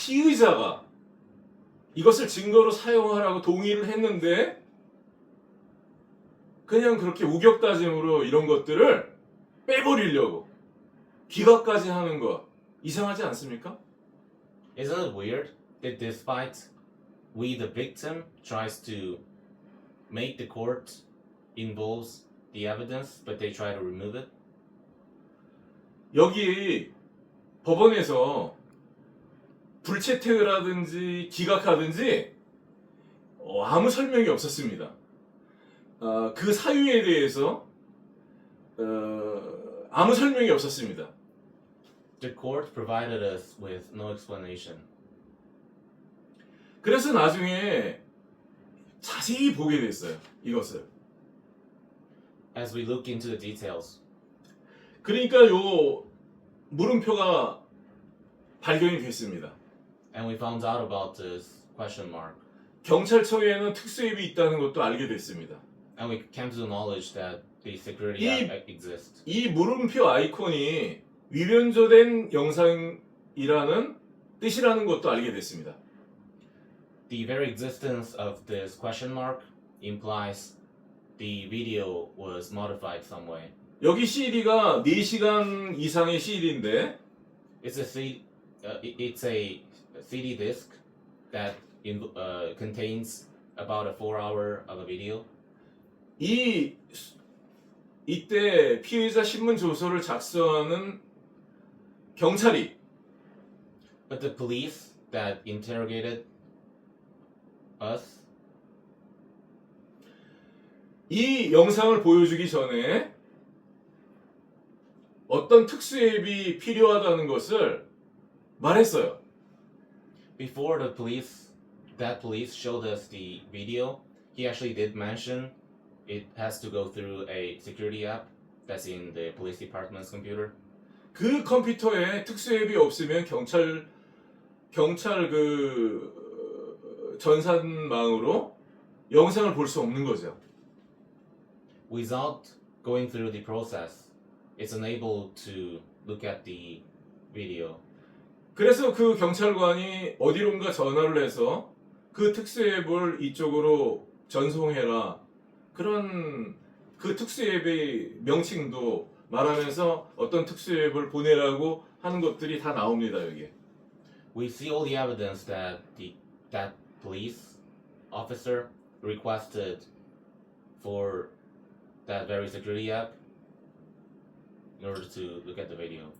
피의자가 이것을 증거로 사용하라고 동의를 했는데 그냥 그렇게 우격다짐으로 이런 것들을 빼버리려고 기각까지 하는 거 이상하지 않습니까? Isn't it weird that despite we the victim tries to make the court involves the evidence, but they try to remove it? 여기 법원에서 불채택을 하든지 기각하든지 어, 아무 설명이 없었습니다. 아, 그 사유에 대해서 어, 아무 설명이 없었습니다. The court provided us with no explanation. 그래서 나중에 자세히 보게 됐어요. 이것을. As we look into the details, 그러니까 요 물음표가 발견이 됐습니다. And we found out about this question mark, 경찰청에는 특수앱이 있다는 것도 알게 됐습니다. and we came to the knowledge that the security 이- app exists. 이 물음표 아이콘이 위변조된 영상이라는 뜻이라는 것도 알게 됐습니다. The very existence of this question mark implies the video was modified some way. 여기 CD가 4시간 이상의 CD인데 It's a C, uh, it- it's a CD disc that in, uh, contains about a four hour of a video. 이 이때 피의자 신문 조서를 작성하는 경찰이 But the police that interrogated us 이 영상을 보여주기 전에 어떤 특수 앱이 필요하다는 것을 말했어요. before the police that police showed us the video, he actually did mention it has to go through a security app that's in the police department's computer. 그 컴퓨터에 특수앱이 없으면 경찰 경찰 그 전산망으로 영상을 볼 수 없는 거죠. Without going through the process, it's unable to look at the video. 그래서 그 경찰관이 어디론가 전화를 해서 그 특수앱을 이쪽으로 전송해라. 그런 그 특수앱의 명칭도 말하면서 어떤 특수앱을 보내라고 하는 것들이 다 나옵니다, 여기에. We see all the evidence that the that police officer requested for that very security app in order to look at the video.